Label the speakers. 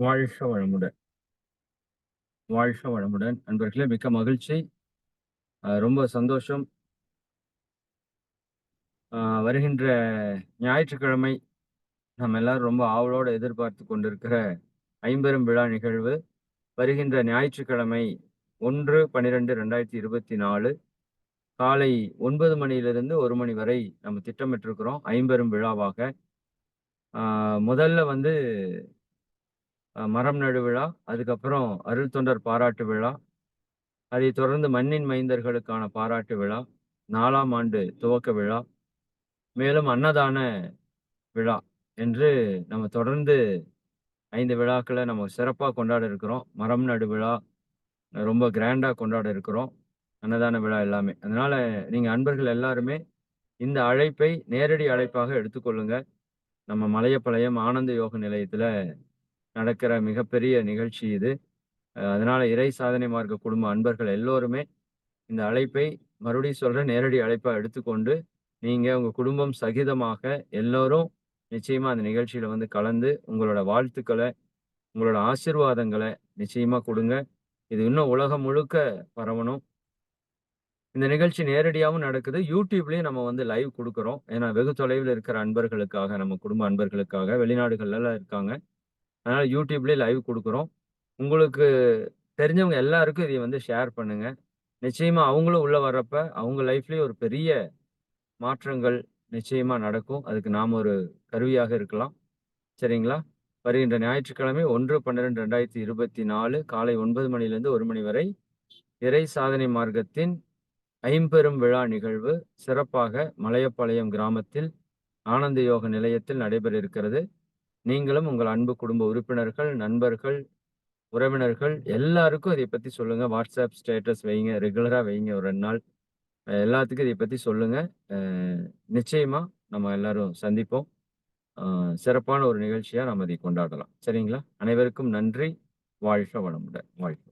Speaker 1: வாழ்க வளமுடன். வாழ்க வளமுடன். நண்பர்களே மிக்க மகிழ்ச்சி. ரொம்ப சந்தோஷம். வருகின்ற ஞாயிற்றுக்கிழமை நம்ம எல்லாரும் ரொம்ப ஆவலோடு எதிர்பார்த்து கொண்டிருக்கிற ஐம்பெரும் விழா நிகழ்வு வருகின்ற ஞாயிற்றுக்கிழமை 1/12/2024 காலை ஒன்பது மணியிலிருந்து ஒரு மணி வரை நம்ம திட்டமிட்டிருக்கிறோம். ஐம்பெரும் விழாவாக. முதல்ல வந்து மரம் நடு விழா, அதுக்கப்புறம் அருள் தொண்டர் பாராட்டு விழா, அதைத் தொடர்ந்து மண்ணின் மைந்தர்களுக்கான பாராட்டு விழா, நாலாம் ஆண்டு துவக்க விழா, மேலும் அன்னதான விழா என்று நம்ம தொடர்ந்து ஐந்து விழாக்களை நம்ம சிறப்பாக கொண்டாட இருக்கிறோம். மரம் நடு விழா ரொம்ப கிராண்டாக கொண்டாட இருக்கிறோம். அன்னதான விழா எல்லாமே. அதனால நீங்கள் அன்பர்கள் எல்லாருமே இந்த அழைப்பை நேரடி அழைப்பாக எடுத்துக்கொள்ளுங்க. நம்ம மலையப்பாளையம் ஆனந்த யோக நிலையத்தில் நடக்கிற மிகப்பெரிய நிகழ்ச்சி இது. அதனால இறை சாதனை மார்க்க குடும்ப அன்பர்கள் எல்லோருமே இந்த அழைப்பை மறுபடியும் சொல்ற நேரடி அழைப்பா எடுத்துக்கொண்டு, நீங்க உங்க குடும்பம் சகிதமாக எல்லோரும் நிச்சயமா அந்த நிகழ்ச்சியில வந்து கலந்து உங்களோட வாழ்த்துக்களை உங்களோட ஆசிர்வாதங்களை நிச்சயமா கொடுங்க இது இன்னும் உலகம் முழுக்க பரவணும். இந்த நிகழ்ச்சி நேரடியாகவும் நடக்குது. யூடியூப்லேயும் நம்ம வந்து லைவ் கொடுக்குறோம் ஏன்னா வெகு தொலைவில் இருக்கிற அன்பர்களுக்காக, நம்ம குடும்ப அன்பர்களுக்காக வெளிநாடுகள்லாம் இருக்காங்க. அதனால யூடியூப்லேயே லைவ் கொடுக்குறோம் உங்களுக்கு தெரிஞ்சவங்க எல்லாருக்கும் இதை வந்து ஷேர் பண்ணுங்க. நிச்சயமா அவங்களும் உள்ள வர்றப்ப அவங்க லைஃப்லேயே ஒரு பெரிய மாற்றங்கள் நிச்சயமா நடக்கும். அதுக்கு நாம் ஒரு கருவியாக இருக்கலாம். சரிங்களா? வருகின்ற ஞாயிற்றுக்கிழமை 1/12/2024 காலை ஒன்பது மணிலேருந்து ஒரு மணி வரை இறை சாதனை மார்க்கத்தின் ஐம்பெரும் விழா நிகழ்வு சிறப்பாக மலையப்பாளையம் கிராமத்தில் ஆனந்த யோக நிலையத்தில் நடைபெற இருக்கிறது. நீங்களும் உங்கள் அன்பு குடும்ப உறுப்பினர்கள், நண்பர்கள், உறவினர்கள் எல்லாருக்கும் இதை பற்றி சொல்லுங்க. வாட்ஸ்அப் ஸ்டேட்டஸ் வைங்க. ரெகுலராக வைங்க ஒரு ரெண்டு நாள். எல்லாத்துக்கும் இதை பற்றி சொல்லுங்க. நிச்சயமாக நிச்சயமா நம்ம எல்லாரும் சந்திப்போம். சிறப்பான ஒரு நிகழ்ச்சியாக நம்ம இதை கொண்டாடலாம். சரிங்களா? அனைவருக்கும் நன்றி. வாழ்க வளமுடன். வாழ்க.